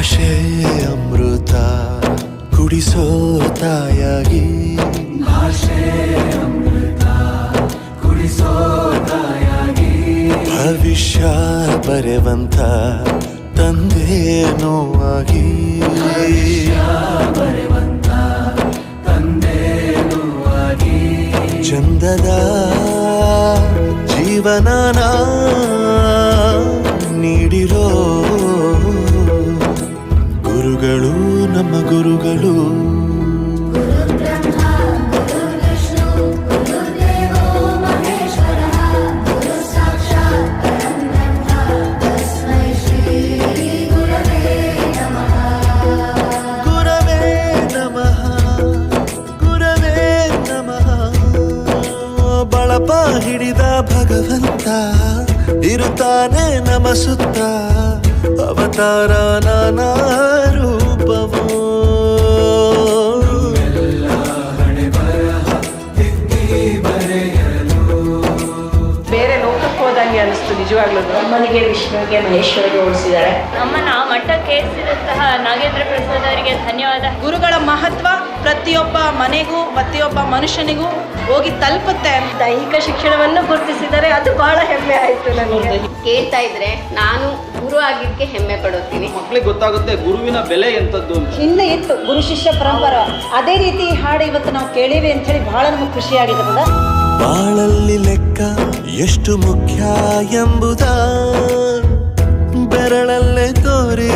ಭಾಷೆ ಅಮೃತ ಕುಡಿಸೋ ತಾಯಾಗಿ. ಕುಡಿಸೋ ಭವಿಷ್ಯ ಬರೆವಂತ ತಂದೆ ನೋವಾಗಿ. ಚಂದದ ಜೀವನನ ನೀಡಿರೋ ಹಿಡಿದ ಭಗವಂತ ಇರುತ್ತಾನೆ ನಮ ಸುತ್ತ ಅವತಾರ ನಾನಾ ರೂಪವೋ. ಬೇರೆ ಲೋಕಕ್ಕೆ ಹೋದಂಗೆ ಅನಿಸ್ತು ನಿಜವಾಗ್ಲೂ. ಅಮ್ಮನಿಗೆ ವಿಷ್ಣುವಿಗೆ ಮಹೇಶ್ವರಿಗೆ ಹೋಲಿಸಿದ್ದಾರೆ ಅಮ್ಮನ ಆ ಮಟ್ಟಕ್ಕೆ ನಾಗೇಂದ್ರ ಪ್ರಸಾದ್ ಅವರಿಗೆ ಧನ್ಯವಾದ. ಗುರುಗಳ ಮಹತ್ವ ಪ್ರತಿಯೊಬ್ಬ ಮನೆಗೂ ಪ್ರತಿಯೊಬ್ಬ ಮನುಷ್ಯನಿಗೂ ಹೋಗಿ ತಲುಪುತ್ತೆ. ದೈಹಿಕ ಶಿಕ್ಷಣವನ್ನು ಗುರುತಿಸಿದರೆ ಅದು ಬಹಳ ಹೆಮ್ಮೆ ಆಯಿತು ನನಗೆ. ಕೇಳ್ತಾ ಇದ್ರೆ ನಾನು ಗುರು ಆಗಿದ್ದಕ್ಕೆ ಹೆಮ್ಮೆ ಪಡುತ್ತೀನಿ. ಮಕ್ಳಿಗೆ ಗೊತ್ತಾಗುತ್ತೆ ಗುರುವಿನ ಬೆಲೆ ಎಂಥದ್ದು ಅಂತ. ಹಿಂದೆ ಇತ್ತು ಗುರು ಶಿಷ್ಯ ಪರಂಪರ. ಅದೇ ರೀತಿ ಹಾಡು ಇವತ್ತು ನಾವು ಕೇಳೀವಿ ಅಂತ ಹೇಳಿ ಬಹಳ ನಮಗೆ ಖುಷಿ ಹೌದಾ? ಬಾಳಲ್ಲಿ ಲೆಕ್ಕ ಎಷ್ಟು ಮುಖ್ಯ ಎಂಬುದ ಬೆರಳಲ್ಲೇ ತೋರಿ